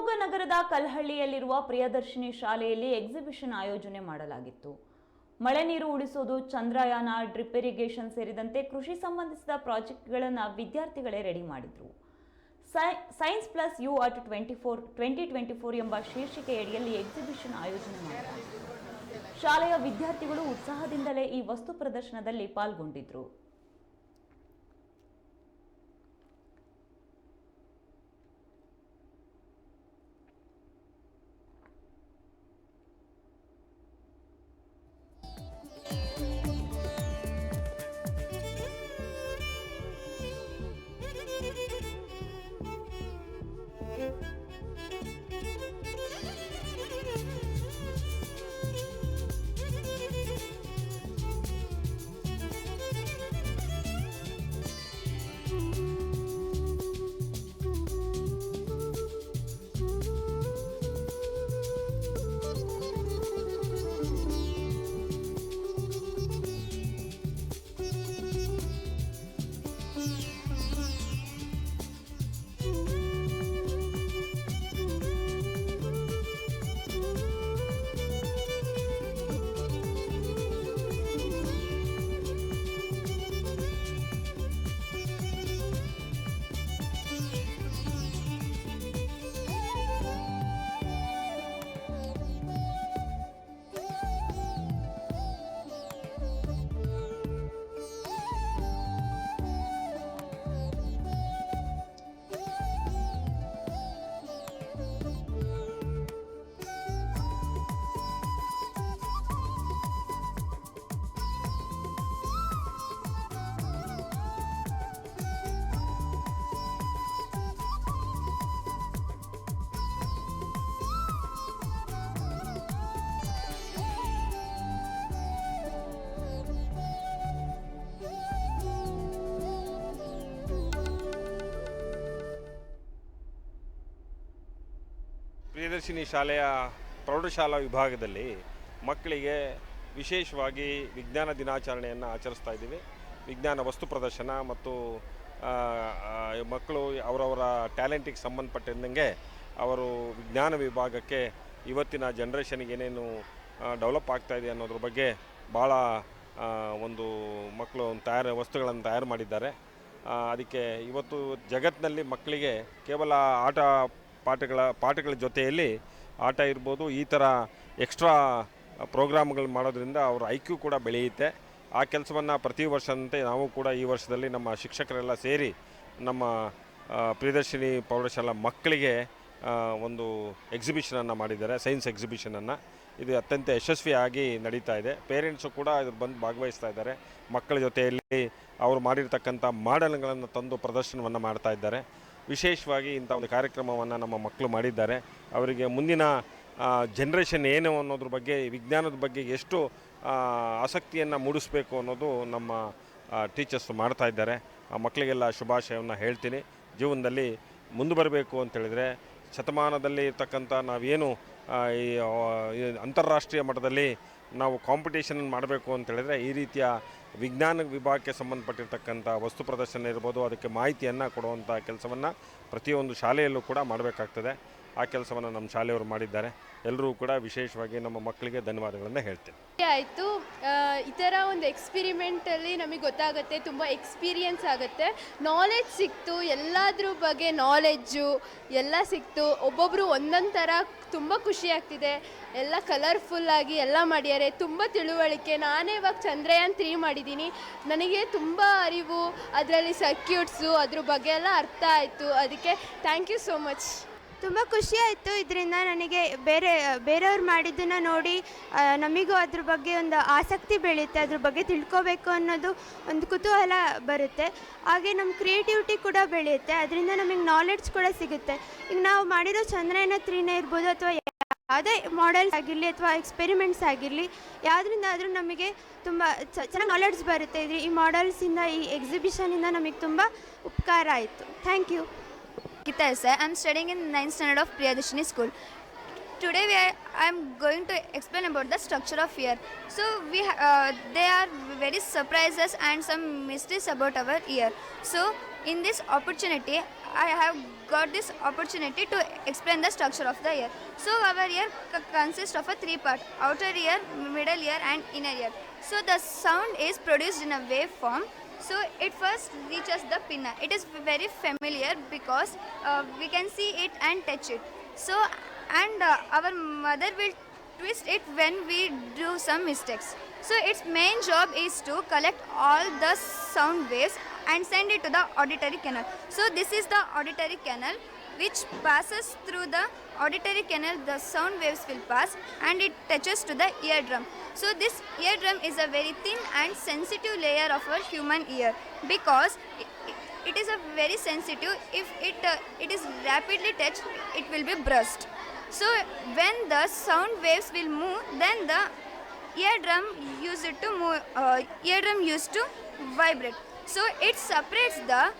ಶಿವಮೊಗ್ಗ ನಗರದ ಕಲ್ಹಳ್ಳಿಯಲ್ಲಿರುವ ಪ್ರಿಯದರ್ಶಿನಿ ಶಾಲೆಯಲ್ಲಿ ಎಕ್ಸಿಬಿಷನ್ ಆಯೋಜನೆ ಮಾಡಲಾಗಿತ್ತು. ಮಳೆ ನೀರು ಉಳಿಸೋದು, ಚಂದ್ರಯಾನ, ಡ್ರಿಪ್ ಇರಿಗೇಷನ್ ಸೇರಿದಂತೆ ಕೃಷಿ ಸಂಬಂಧಿಸಿದ ಪ್ರಾಜೆಕ್ಟ್ಗಳನ್ನು ವಿದ್ಯಾರ್ಥಿಗಳೇ ರೆಡಿ ಮಾಡಿದ್ರು. Science plus you at twenty four, twenty twenty four ಎಂಬ ಶೀರ್ಷಿಕೆಯಡಿಯಲ್ಲಿ ಎಕ್ಸಿಬಿಷನ್ ಆಯೋಜನೆ ಮಾಡಲಾಗಿತ್ತು. ಶಾಲೆಯ ವಿದ್ಯಾರ್ಥಿಗಳು ಉತ್ಸಾಹದಿಂದಲೇ ಈ ವಸ್ತು ಪ್ರದರ್ಶನದಲ್ಲಿ ಪಾಲ್ಗೊಂಡಿದ್ರು. ಪ್ರಿಯದರ್ಶಿನಿ ಶಾಲೆಯ ಪ್ರೌಢಶಾಲಾ ವಿಭಾಗದಲ್ಲಿ ಮಕ್ಕಳಿಗೆ ವಿಶೇಷವಾಗಿ ವಿಜ್ಞಾನ ದಿನಾಚರಣೆಯನ್ನು ಆಚರಿಸ್ತಾ ಇದ್ದೀವಿ. ವಿಜ್ಞಾನ ವಸ್ತು ಪ್ರದರ್ಶನ ಮತ್ತು ಮಕ್ಕಳು ಅವರವರ ಟ್ಯಾಲೆಂಟಿಗೆ ಸಂಬಂಧಪಟ್ಟಿದ್ದಂಗೆ ಅವರು ವಿಜ್ಞಾನ ವಿಭಾಗಕ್ಕೆ ಇವತ್ತಿನ ಜನ್ರೇಷನ್ಗೆ ಏನೇನು ಡೆವಲಪ್ ಆಗ್ತಾ ಇದೆ ಅನ್ನೋದ್ರ ಬಗ್ಗೆ ಭಾಳ ಒಂದು ಮಕ್ಕಳು ತಯಾರು, ವಸ್ತುಗಳನ್ನು ತಯಾರು ಮಾಡಿದ್ದಾರೆ. ಅದಕ್ಕೆ ಇವತ್ತು ಜಗತ್ತಿನಲ್ಲಿ ಮಕ್ಕಳಿಗೆ ಕೇವಲ ಆಟ ಪಾಠಗಳ ಪಾಠಗಳ ಜೊತೆಯಲ್ಲಿ ಆಟ ಇರ್ಬೋದು, ಈ ಥರ ಎಕ್ಸ್ಟ್ರಾ ಪ್ರೋಗ್ರಾಮ್ಗಳು ಮಾಡೋದ್ರಿಂದ ಅವ್ರ ಐ ಕ್ಯೂ ಕೂಡ ಬೆಳೆಯುತ್ತೆ. ಆ ಕೆಲಸವನ್ನು ಪ್ರತಿ ವರ್ಷದಂತೆ ನಾವು ಕೂಡ ಈ ವರ್ಷದಲ್ಲಿ ನಮ್ಮ ಶಿಕ್ಷಕರೆಲ್ಲ ಸೇರಿ ನಮ್ಮ ಪ್ರಿಯದರ್ಶಿನಿ ಪ್ರೌಢಶಾಲಾ ಮಕ್ಕಳಿಗೆ ಒಂದು ಎಕ್ಸಿಬಿಷನನ್ನು ಮಾಡಿದ್ದಾರೆ ಸೈನ್ಸ್ ಎಕ್ಸಿಬಿಷನನ್ನು ಇದು ಅತ್ಯಂತ ಯಶಸ್ವಿಯಾಗಿ ನಡೀತಾ ಇದೆ. ಪೇರೆಂಟ್ಸು ಕೂಡ ಇದ್ರ ಬಂದು ಭಾಗವಹಿಸ್ತಾ ಇದ್ದಾರೆ. ಮಕ್ಕಳ ಜೊತೆಯಲ್ಲಿ ಅವರು ಮಾಡಿರ್ತಕ್ಕಂಥ ಮಾಡೆಲ್ಗಳನ್ನು ತಂದು ಪ್ರದರ್ಶನವನ್ನು ಮಾಡ್ತಾ ಇದ್ದಾರೆ. ವಿಶೇಷವಾಗಿ ಇಂಥ ಒಂದು ಕಾರ್ಯಕ್ರಮವನ್ನು ನಮ್ಮ ಮಕ್ಕಳು ಮಾಡಿದ್ದಾರೆ. ಅವರಿಗೆ ಮುಂದಿನ ಜನ್ರೇಷನ್ ಏನು ಅನ್ನೋದ್ರ ಬಗ್ಗೆ, ವಿಜ್ಞಾನದ ಬಗ್ಗೆ ಎಷ್ಟು ಆಸಕ್ತಿಯನ್ನು ಮೂಡಿಸಬೇಕು ಅನ್ನೋದು ನಮ್ಮ ಟೀಚರ್ಸ್ ಮಾಡ್ತಾ ಇದ್ದಾರೆ. ಆ, ಮಕ್ಕಳಿಗೆಲ್ಲ ಶುಭಾಶಯವನ್ನು ಹೇಳ್ತೀನಿ. ಜೀವನದಲ್ಲಿ ಮುಂದೆ ಬರಬೇಕು ಅಂತೇಳಿದರೆ ಶತಮಾನದಲ್ಲಿ ಇರ್ತಕ್ಕಂಥ ನಾವೇನು ಈ ಅಂತಾರಾಷ್ಟ್ರೀಯ ಮಟ್ಟದಲ್ಲಿ ನಾವು ಕಾಂಪಿಟೇಷನ್ ಮಾಡಬೇಕು ಅಂತೇಳಿದರೆ ಈ ರೀತಿಯ ವಿಜ್ಞಾನ ವಿಭಾಗಕ್ಕೆ ಸಂಬಂಧಪಟ್ಟಿರ್ತಕ್ಕಂಥ ವಸ್ತು ಪ್ರದರ್ಶನ ಇರ್ಬೋದು ಅದಕ್ಕೆ ಮಾಹಿತಿಯನ್ನು ಕೊಡುವಂಥ ಕೆಲಸವನ್ನು ಪ್ರತಿಯೊಂದು ಶಾಲೆಯಲ್ಲೂ ಕೂಡ ಮಾಡಬೇಕಾಗ್ತದೆ. ಆ ಕೆಲಸವನ್ನು ನಮ್ಮ ಶಾಲೆಯವರು ಮಾಡಿದ್ದಾರೆ. ಎಲ್ಲರೂ ಕೂಡ ವಿಶೇಷವಾಗಿ ನಮ್ಮ ಮಕ್ಕಳಿಗೆ ಧನ್ಯವಾದಗಳನ್ನು ಹೇಳ್ತೀನಿ. ಆಯಿತು. ಈ ಥರ ಒಂದು ಎಕ್ಸ್ಪಿರಿಮೆಂಟಲ್ಲಿ ನಮಗೆ ಗೊತ್ತಾಗುತ್ತೆ, ತುಂಬ ಎಕ್ಸ್ಪೀರಿಯನ್ಸ್ ಆಗುತ್ತೆ. ನಾಲೆಜ್ ಸಿಕ್ತು, ಎಲ್ಲದ್ರ ಬಗ್ಗೆ ನಾಲೆಜ್ಜು ಎಲ್ಲ ಸಿಕ್ತು. ಒಬ್ಬೊಬ್ಬರು ಒಂದೊಂದು ಥರ ತುಂಬ ಖುಷಿ ಆಗ್ತಿದೆ. ಎಲ್ಲ ಕಲರ್ಫುಲ್ಲಾಗಿ ಎಲ್ಲ ಮಾಡ್ಯಾರೆ. ತುಂಬ ತಿಳುವಳಿಕೆ. ನಾನೇ ಇವಾಗ ಚಂದ್ರಯಾನ್ ತ್ರೀ ಮಾಡಿದ್ದೀನಿ ನನಗೆ ತುಂಬ ಅರಿವು. ಅದರಲ್ಲಿ ಸರ್ಕ್ಯೂಟ್ಸು ಅದ್ರ ಬಗ್ಗೆ ಎಲ್ಲ ಅರ್ಥ ಆಯಿತು. ಅದಕ್ಕೆ ಥ್ಯಾಂಕ್ ಯು ಸೋ ಮಚ್ ತುಂಬ ಖುಷಿ ಆಯಿತು ಇದರಿಂದ ನನಗೆ ಬೇರೆ, ಬೇರೆಯವ್ರು ಮಾಡಿದ್ದನ್ನು ನೋಡಿ ನಮಗೂ ಅದ್ರ ಬಗ್ಗೆ ಒಂದು ಆಸಕ್ತಿ ಬೆಳೆಯುತ್ತೆ, ಅದ್ರ ಬಗ್ಗೆ ತಿಳ್ಕೊಬೇಕು ಅನ್ನೋದು ಒಂದು ಕುತೂಹಲ ಬರುತ್ತೆ. ಹಾಗೆ ನಮ್ಮ ಕ್ರಿಯೇಟಿವಿಟಿ ಕೂಡ ಬೆಳೆಯುತ್ತೆ, ಅದರಿಂದ ನಮಗೆ ನಾಲೆಡ್ಜ್ ಕೂಡ ಸಿಗುತ್ತೆ. ಈಗ ನಾವು ಮಾಡಿರೋ ಚಂದ್ರಯಾನ ತ್ರೀನೇ ಇರ್ಬೋದು ಅಥವಾ ಯಾವುದೇ ಮಾಡೆಲ್ಸ್ ಆಗಿರಲಿ ಅಥವಾ ಎಕ್ಸ್ಪೆರಿಮೆಂಟ್ಸ್ ಆಗಿರಲಿ, ಯಾವುದರಿಂದ ಆದರೂ ನಮಗೆ ತುಂಬ ಚೆನ್ನಾಗಿ ನಾಲೆಡ್ಜ್ ಬರುತ್ತೆ. ಇದ್ರ ಈ ಮಾಡೆಲ್ಸಿಂದ ಈ ಎಕ್ಸಿಬಿಷನಿಂದ ನಮಗೆ ತುಂಬ ಉಪಕಾರ ಆಯಿತು. Thank you Gita Sai. I'm studying in 9th standard of Priyadashini school. Today we are, I'm going to explain about the structure of ear. So we uh, there are very surprises and some mysteries about our ear. So in this opportunity, I have got this opportunity to explain the structure of the ear. So our ear c- consists of a three part outer ear, middle ear and inner ear. So the sound is produced in a wave form. So it first reaches the pinna. It is very familiar because uh, we can see it and touch it. So and uh, our mother will twist it when we do some mistakes. So its main job is to collect all the sound waves and send it to the auditory canal. So this is the auditory canal which passes through the auditory canal the sound waves will pass and it touches to the eardrum. So this eardrum is a very thin and sensitive layer of our human ear because it, it is a very sensitive if it uh, it is rapidly touched it will be burst. So when the sound waves will move, then the eardrum used to move. Uh, eardrum used to vibrate. So it separates the